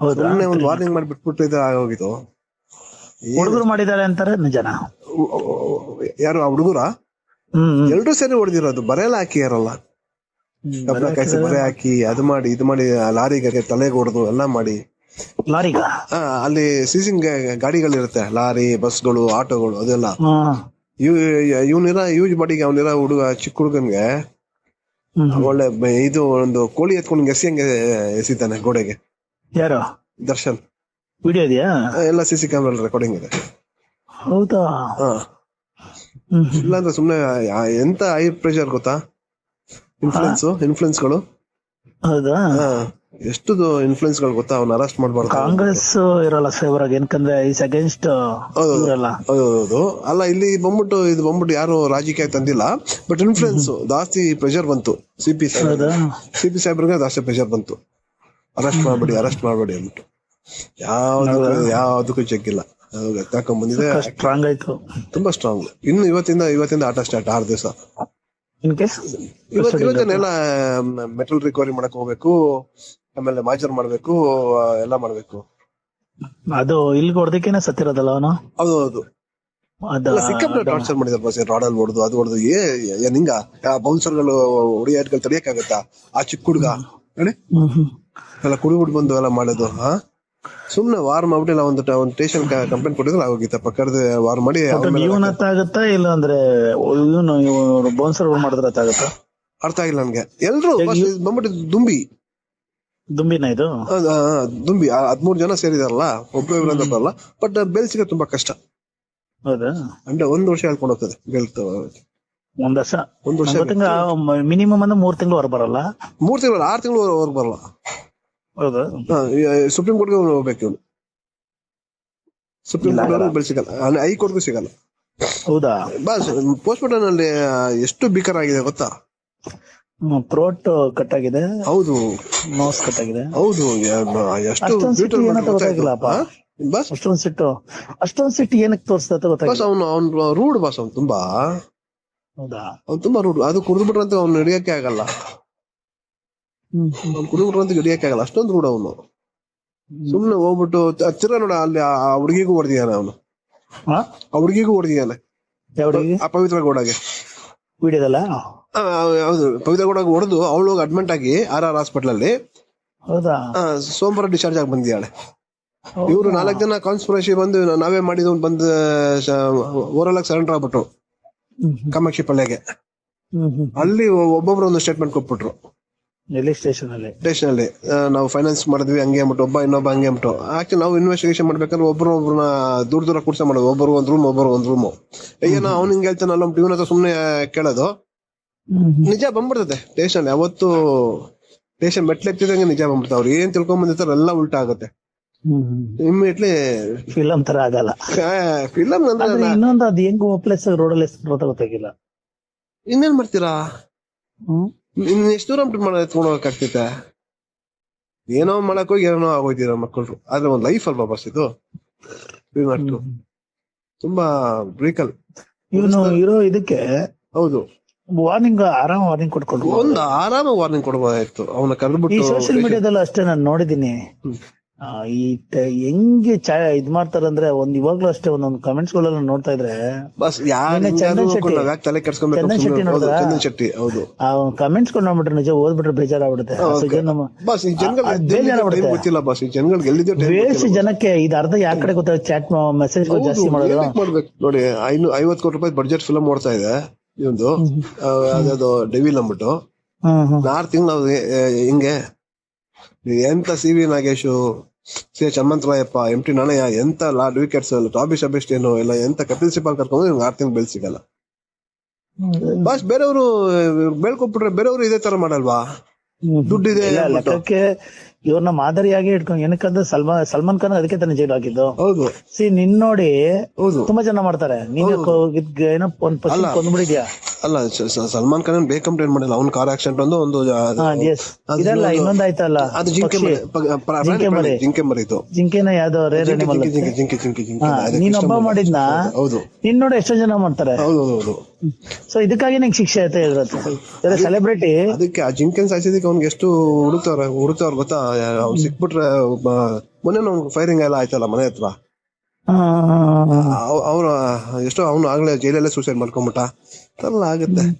ಹೌದಾ? ಒಂದು ವಾರ್ನಿಂಗ್ ಮಾಡಿ ಬಿಟ್ಬಿಟ್ಟು ಇದು ಆಗೋಗಿತ್ತು. ಹುಡುಗರು ಮಾಡಿದ್ದಾರೆ ಅಂತಾರೆ ನಿಜನಾ? ಯಾರು ಆ ಹುಡುಗರ. ಎಲ್ರು ಸೇರಿ ಹೊಡೆದಿರೋದು ಬರೆಲ್ಲ ಹಾಕಿಯಾರಲ್ಲ ಕಬ್ಬಣ ಕಾಯಿಸಿ ಬರೆ ಹಾಕಿ ಅದು ಮಾಡಿ ಇದು ಮಾಡಿ ಲಾರಿಗೆ ತಲೆಗೆ ಹೊಡೆದು ಎಲ್ಲ ಮಾಡಿ. ಲಾರಿಗ? ಅಲ್ಲಿ ಸೀಸಿಂಗ್ ಗಾಡಿಗಳಿರುತ್ತೆ ಲಾರಿ ಬಸ್ಗಳು ಆಟೋಗಳು ಅದೆಲ್ಲ. ಇವನಿರ ಯೂಸ್ ಮಾಡಿ ಅವನಿರ ಹುಡುಗ ಚಿಕ್ಕ ಹುಡುಗನ್ಗೆ. ಒಳ್ಳೆ ಇದು ಒಂದು ಕೋಳಿ ಎತ್ಕೊಂಡು ಎಸಿಯಂಗೆ ಎಸಿತಾನೆ ಗೋಡೆಗೆ. ಯಾರು? ದರ್ಶನ್. ವಿಡಿಯೋ ಇದೆಯಾ? ಎಲ್ಲ ಸಿ ಸಿ ಕ್ಯಾಮ್ರಾ ರೆಕಾರ್ಡಿಂಗ್ ಇದೆ. ಹೌದಾ? ಹಾ. ಇಲ್ಲ. ಇಲ್ಲಾಂದ್ರೆ ಸುಮ್ನೆ ಎಂತ ಹೈ ಪ್ರೆಷರ್ ಗೊತ್ತಾ? ಇನ್ಫ್ಲುಯೆನ್ಸ್ ಇನ್ಫ್ಲುಯೆನ್ಸ್ಗಳು? ಹೌದಾ? ಹಾ. ಎಷ್ಟು ಇನ್ಫ್ಲುಯೆನ್ಸ್ಗಳು ಗೊತ್ತಾ? ಅವ್ನ ಅರೆಸ್ಟ್ ಮಾಡ್ಬಾರ್ದು ಕಾಂಗ್ರೆಸ್ ಇರಲ್ಲ ಫೇವರ್ ಆಗಿ ಏನಕಂದ್ರೆ ಇಸ್ ಅಗೇನ್ಸ್ಟ್ ಹೌದು. ಇವರಲ್ಲ. ಅಲ್ಲ ಇಲ್ಲಿ ಬಂದ್ಬಿಟ್ಟು ಇದು ಬಂದ್ಬಿಟ್ಟು ಯಾರು ರಾಜಕೀಯ ತಂದಿಲ್ಲ. ಬಟ್ ಇನ್ಫ್ಲುಯೆನ್ಸ್ ಜಾಸ್ತಿ ಪ್ರೆಷರ್ ಬಂತು. ಸಿಪಿ ಹೌದಾ? ಸಿ ಪಿ ಸಾಹೇಬ್ರಿಗೆ ಜಾಸ್ತಿ ಪ್ರೆಷರ್ ಬಂತು. ಅರೆಸ್ಟ್ ಮಾಡ್ಬೇಡಿ ಅರೆಸ್ಟ್ ಮಾಡ್ಬೇಡಿ ಅಂದ್ಬಿಟ್ಟು. ಯಾವ್ದು ಯಾವ್ದಕ್ಕೂ ಚೆಕ್ ಇಲ್ಲ ಬಂದಿದೆ. ಸ್ಟ್ರಾಂಗ್ ಆಯ್ತು. ತುಂಬಾ ಸ್ಟ್ರಾಂಗ್ ಇನ್ನು ಇವತ್ತಿಂದ ಇವತ್ತಿಂದ ಆಟ ಸ್ಟಾರ್ಟ್ ಆರು ದಿವಸ. ಇನ್ ಕೇಸ್ ಇವತ್ತು ಇವತ್ತೇನೆಲ್ಲ ಮೆಟಲ್ ರಿಕವರಿ ಮಾಡಕ್ ಹೋಗ್ಬೇಕು ಆಮೇಲೆ ಮಾಜರ್ ಮಾಡ್ಬೇಕು ಎಲ್ಲ ಮಾಡ್ಬೇಕು. ಅದು ಇಲ್ಲಿ ಹೊಡೆದಕ್ಕೇನೆ ಸತ್ತಿರೋದಲ್ಲ ಅವನು? ಹೌದು ಹೌದು ಸಿಕ್ಕಾಪಟ್ಟೆ ಟಾರ್ಚರ್ ಮಾಡಿದಾರೆ ಬಸ್ ರಾಡಲ್ಲಿ ಹೊಡೆದು ಅದು ಹೊಡೆದು. ಏ ಬೌನ್ಸರ್ಗಳು ಹೊಡಿಯಾಟ್ಗಳು ತಡಿಯಕ್ಕಾಗತ್ತಾ? ಆ ಚಿಕ್ಕ ಹುಡುಗ. ಹೇಳಿ ಎಲ್ಲ ಕುಡಿಬಿಟ್ಟು ಬಂದು ಎಲ್ಲ ಮಾಡೋದು ಹಾ ಸುಮ್ನೆ ವಾರ್ ಮಾಡ್ಬಿಟ್ಟಿಲ್ಲ ಒಂದು ಟ- ಒಂದು ಸ್ಟೇಷನ್ ಕಂಪ್ಲೇಂಟ್ ಕೊಟ್ಟಿದ್ರೆ ಆಗೋಗಿತ್ತಪ್ಪ ಕರೆದು ವಾರ್ ಮಾಡಿ ಇವನ್ ಇಲ್ಲ ಅಂದ್ರೆ ಇವನು ಬೌನ್ಸರ್ ಮಾಡಿದ್ರೆ ಹತ್ತ ಆಗತ್ತಾ ಅರ್ಥ ಆಗಿಲ್ಲ ನನ್ಗೆ. ಎಲ್ರು ಬಂದ್ಬಿಟ್ಟು ದುಂಬಿ. ದುಂಬಿನ ಇದು? ದುಂಬಿ. ಹದ್ಮೂರ್ ಜನ ಸೇರಿದಾರಲ್ಲ ಒಬ್ಬ ಬಟ್ ಬೆಲ್ ಸಿಗೋದು ತುಂಬಾ ಕಷ್ಟ. ಹೌದಾ? ಅಂದ್ರೆ ಒಂದ್ ವರ್ಷ ಹೇಳ್ಕೊಂಡು ಹೋಗ್ತದೆ ಬೆಲ್ತ ತ- ಒಂದ್ ವರ್ಷ? ಒಂದ್ ವರ್ಷ ಮಿನಿಮಮ್ ಅಂದ್ರೆ ಮೂರ್ ತಿಂಗಳು ಹೊರ ಬರಲ್ಲ? ಮೂರ್ ತಿಂಗಳು ಆರ್ ತಿಂಗಳು ಹೊರ ಬರಲ್ಲ. ಹೌದಾ? ಸುಪ್ರೀಂ ಕೋರ್ಟ್ಗೆ ಹೋಗ್ಬೇಕು. ಇವನು ಸುಪ್ರೀಂ ಕೋರ್ಟ್ ಸಿಗಲ್ಲ. ಹೈಕೋರ್ಟ್ಗೂ ಸಿಗಲ್ಲ. ಹೌದಾ? ಬಸ್ ಪೋಸ್ಟ್ ಮಾರ್ಟಮ್ ಅಲ್ಲಿ ಎಷ್ಟು ಬಿಕರ್ ಆಗಿದೆ ಗೊತ್ತಾ? ಥ್ರೋಟ್ ಕಟ್ ಆಗಿದೆ ಹೌದು. ನೋಸ್ ಕಟ್ ಆಗಿದೆ ಹೌದು ಎಷ್ಟು. ಬಸ್? ಅಷ್ಟೊಂದ್ ಸಿಟ್ಟು. ಅಷ್ಟೊಂದ್ ಸಿಟ್ಟು ಏನಕ್ಕೆ ತೋರಿಸ್ತಾ ಬಸ್ ಗೊತ್ತಾಗಿಲ್ಲ ಅವನು ಅವ್ನು ರೂಡ್ ಬಸ್ ಅವ್ನು ತುಂಬಾ. ಹೌದಾ? ಅವ್ನು ತುಂಬಾ ರೂಡ್ ಅದು ಕುಡಿದ್ಬಿಟ್ರಂತ ಅವ್ನು ನಡೆಯಕ್ಕೆ ಆಗಲ್ಲ. ಹ್ಮ್ ಅಂತ ಹಿಡಿಯಕ್ಕಾಗಲ್ಲ. ಆಗಲ್ಲ ಅಷ್ಟೊಂದು ರೂಢ ಅವನು. ಸುಮ್ನೆ ಹೋಗ್ಬಿಟ್ಟು ಹತ್ತಿರ ನೋಡ ಅಲ್ಲಿ ಆ ಹುಡುಗಿಗೂ ಹೊಡೆದಿದ್ದಾನೆ ಅವನು? ಆ? ಹುಡುಗಿಗೂ ಹೊಡೆದಿದ್ದಾನೆ. ಆ ಪವಿತ್ರ ಗೌಡಗೆ. ವಿಡಿಯೋದಲ್ಲ? ಹೌದು. ಪವಿತ್ರ ಗೌಡಗೆ ಹೊಡೆದು ಅವಳು ಹೋಗಿ ಅಡ್ಮಿಂಟ್ ಆಗಿ ಆರ್ ಆರ್ ಹಾಸ್ಪಿಟಲ್ ಅಲ್ಲಿ ಸೋಮವಾರ ಡಿಸ್ಚಾರ್ಜ್ ಆಗಿ ಬಂದಿದ್ದಾಳೆ. ಇವರು ನಾಲ್ಕು ಜನ ಕಾನ್ಸ್ಪಿರಸಿ ಬಂದು ನಾವೇ ಮಾಡಿದ ಬಂದು ಓರಲ್ ಆಗಿ ಸರೆಂಡರ್ ಆಗ್ಬಿಟ್ರು. ಕಾಮಾಕ್ಷಿ ಪಲ್ಯಗೆ. ಅಲ್ಲಿ ಒಬ್ಬೊಬ್ರು ಒಂದು ಸ್ಟೇಟ್ಮೆಂಟ್ ಕೊಟ್ಬಿಟ್ರು. ಎಲ್ಲಿ ಸ್ಟೇಷನ್ ಅಲ್ಲಿ. ಸ್ಟೇಷನ್ ಅಲ್ಲಿ. ಆ, ನಾವು ಫೈನಾನ್ಸ್ ಮಾಡಿದ್ವಿ ಹಂಗೆ ಅಂದ್ಬಿಟ್ಟು ಒಬ್ಬ ಇನ್ನೊಬ್ಬ ಹಂಗೆ ಅಂದ್ಬಿಟ್ಟು. ಆಕ್ಚುಲಿ ನಾವು ಇನ್ವೆಸ್ಟಿಗೇಷನ್ ಮಾಡ್ಬೇಕಂದ್ರೆ ಒಬ್ರು ಒಬ್ರನ್ನ ದೂರ ದೂರ ಕೂರ್ಸ ಮಾಡೋದು. ಒಬ್ಬರು ಒಂದ್ ರೂಮ್ ಒಬ್ಬರು ಒಂದ್ ರೂಮ್ ಏನೋ ಅವ್ನು ಹಿಂಗೆ ಹೇಳ್ತಾನಲ್ಲ ಇವನ ಹತ್ರ ಸುಮ್ನೆ ಕೇಳೋದು. ನಿಜ ಬಂದ್ಬಿಡ್ತದೆ ಸ್ಟೇಷನ್ ಯಾವತ್ತು ಸ್ಟೇಷನ್ ಮೆಟ್ಲೆತ್ತಿದಂಗೆ ನಿಜ ಬಂದ್ಬಿಡ್ತಾವೆ ಅವ್ರು ಏನ್ ತಿಳ್ಕೊಂಡ್ ಬಂದಿರ್ತಾರ ಎಲ್ಲ ಉಲ್ಟಾ ಆಗುತ್ತೆ. ಹ್ಮ್. ಫಿಲಂ ತರ ಆಗಲ್ಲ. ಫಿಲಂ ಅಂದ್ರೆ ಇನ್ನೊಂದು ಅದ್ ಹೆಂಗ್ ಪ್ಲೇಸ್ ರೋಡ್ ಅಲ್ಲಿ ಗೊತ್ತಾಗಿಲ್ಲ. ಇನ್ನೇನ್ ಮಾಡ್ತೀರಾ? ಹ್ಮ್. ಇನ್ ಎಷ್ಟು ದೂರ ಮಾಡ ಎತ್ಕೊಂಡು ಹೋಗಕ್ಕಾಗ್ತೈತೆ ಏನೋ ಮಾಡಕ್ ಹೋಗಿ ಏನೋ ಆಗೋಯ್ತೀರ ಮಕ್ಕಳು. ಆದ್ರೆ ಒಂದ್ ಲೈಫ್ ಅಲ್ವಾ ಬಸ್ ಇದು? ಮಾಡ್ತು ತುಂಬಾ ಬ್ರೇಕಲ್ ಇವನು ಇರೋ ಇದಕ್ಕೆ ಹೌದು. ವಾರ್ನಿಂಗ್ ಆರಾಮ ವಾರ್ನಿಂಗ್ ಕೊಟ್ಕೊಂಡು ಒಂದ್ ಆರಾಮ ವಾರ್ನಿಂಗ್ ಕೊಡ್ಬೋದಾಯ್ತು. ಅವನ ಕರೆದ್ಬಿಟ್ಟು ಸೋಶಿಯಲ್ ಮೀಡಿಯಾದಲ್ಲೂ ಅಷ್ಟೇ ನಾನು ನೋಡಿದೀನಿ. ಈ ಹೆಂಗೆ ಚಾ ಇದ್ ಮಾಡ್ತಾರಂದ್ರೆ ಒಂದ್ ಇವಾಗ್ಲೂ ಅಷ್ಟೇ ಒಂದೊಂದು ಕಮೆಂಟ್ಸ್ ಗಳೆಲ್ಲ ನೋಡ್ತಾ ಇದ್ರೆ ಬಸ್ ಚಂದನ್ ಶೆಟ್ಟಿ. ಚಂದನ್ ಶೆಟ್ಟಿ ಹೌದು ಚಂದನ್ ಶೆಟ್ಟಿ ಹೌದು. ಆ ಕಮೆಂಟ್ಸ್ಗಳು ನೋಡ್ಬಿಟ್ರೆ ನಿಜ ಓದ್ಬಿಟ್ರೆ ಬೇಜಾರಾಗ್ಬಿಡುತ್ತೆ. ಬೇಜಾರಾಗ್ಬಿಡುತ್ತೆ. ಗೊತ್ತಿಲ್ಲ ಬಸ್ ಈ ಜನಗಳಿಗೆ ಎಲ್ಲಿದೆ ಟೈಮ್ ವೇಸ್ಟ್ ಜನಕ್ಕೆ ಇದು ಅರ್ಧ ಯಾವ ಕಡೆ ಗೊತ್ತಾಗ ಚಾಟ್ ಮೆಸೇಜ್ ಜಾಸ್ತಿ ಮಾಡೋದು. ನೋಡಿ ಐನೂ ಐವತ್ ಕೋಟಿ ರೂಪಾಯಿ ಬಜೆಟ್ ಫಿಲಮ್ ಮಾಡ್ತಾ ಇದೆ ಇದೊಂದು ಅದ್ಯಾವ್ದು ಡೆವಿಲ್ ಅಂದ್ಬಿಟ್ಟು. ಆರು ತಿಂಗಳು ಹಿಂಗೆ ಎಂತ C V Nagesh? C H Hanumantharayappa M T Nanaiah ಎಂತ ಲಾರ್ಡ್ ವಿಕೆಟ್ಸ್ ಟಾಬಿ ಸಬೆಸ್ಟೇನು ಎಲ್ಲ ಎಂತ ಕಪಿಲ್ ಸಿಪಾಲ್ ಕರ್ಕೊಂಡು ನಿಮ್ಗೆ ಆರು ತಿಂಗಳು ಬೆಲ್ ಸಿಗಲ್ಲ. ಬಸ್ ಬೇರೆಯವರು ಬೆಳ್ಕೊಬಿಟ್ರೆ ಬೇರೆಯವರು ಇದೇ ತರ ಮಾಡಲ್ವಾ. ದುಡ್ಡಿದೆ ಇವ್ರನ್ನ ಮಾದರಿಯಾಗಿ ಇಟ್ಕೊಂಡು ಏನಕ್ಕಂದ್ರೆ ಸಲ್ಮಾನ್ ಸಲ್ಮಾನ್ ಖಾನ್ ಅದಕ್ಕೆ ತಾನೇ ಜೈಲು ಹಾಕಿದ್ದು. ಹೌದು. ಸಿ ನಿನ್ ನೋಡಿ ಹೌದು. ತುಂಬಾ ಜನ ಮಾಡ್ತಾರೆ. ನೀನ್ ಏನೋ ಒಂದ್ ಕೊಂದ್ಬಿಡಿದ್ಯಾ ಅಲ್ಲ. ಸಲ್ಮಾನ್ ಖಾನ್ ಬೇಗ ಕಂಪ್ಲೇಂಟ್ ಮಾಡಿಲ್ಲ. ಅವ್ನ ಕಾರ್ ಆಕ್ಸಿಡೆಂಟ್ ಒಂದು ಒಂದು ಇದಲ್ಲ ಇನ್ನೊಂದ್ ಆಯ್ತಲ್ಲ? ಅದು ಜಿಂಕೆ. ಮರಿ ಜಿಂಕೆ ಮರಿ. ಇದು. ಜಿಂಕೆನ ಯಾವ್ದೋ ರೇರ್ ಅನಿಮಲ್ ಜಿಂಕೆ ಜಿಂಕೆ ಜಿಂಕೆ ಜಿಂಕೆ ನೀನ್ ಒಬ್ಬ ಮಾಡಿದ್ನ? ಹೌದು ನಿನ್ ನೋಡಿ ಎಷ್ಟೋ ಜನ ಮಾಡ್ತಾರೆ. ಹೌದು ಹೌದು ಸೊ ಇದಕ್ಕಾಗಿ ನಂಗೆ ಶಿಕ್ಷೆ ಆಯ್ತಾ ಹೇಳಿದ್ರೆ. ಸೆಲೆಬ್ರಿಟಿ ಅದಕ್ಕೆ ಆ ಜಿಂಕೆನ್ ಸಾಯಿಸಿದಕ್ಕೆ ಅವ್ನಿಗೆ ಎಷ್ಟು ಹುಡುಕ್ತಾರ ಹುಡುಕ್ತಾವ್ರ ಗೊತ್ತಾ? ಅವ್ನು ಸಿಕ್ಬಿಟ್ರೆ ಮೊನ್ನೆ ಅವ್ನಿಗೆ ಫೈರಿಂಗ್ ಎಲ್ಲ ಆಯ್ತಲ್ಲ ಮನೆ ಹತ್ರ. ಅವ್ರ ಎಷ್ಟೋ ಅವನು ಆಗ್ಲೇ ಜೈಲಲ್ಲೇ ಸೂಸೈಡ್ ಮಾಡ್ಕೊಂಬಿಟ್ಟ. ಎಲ್ಲ ಆಗುತ್ತೆ.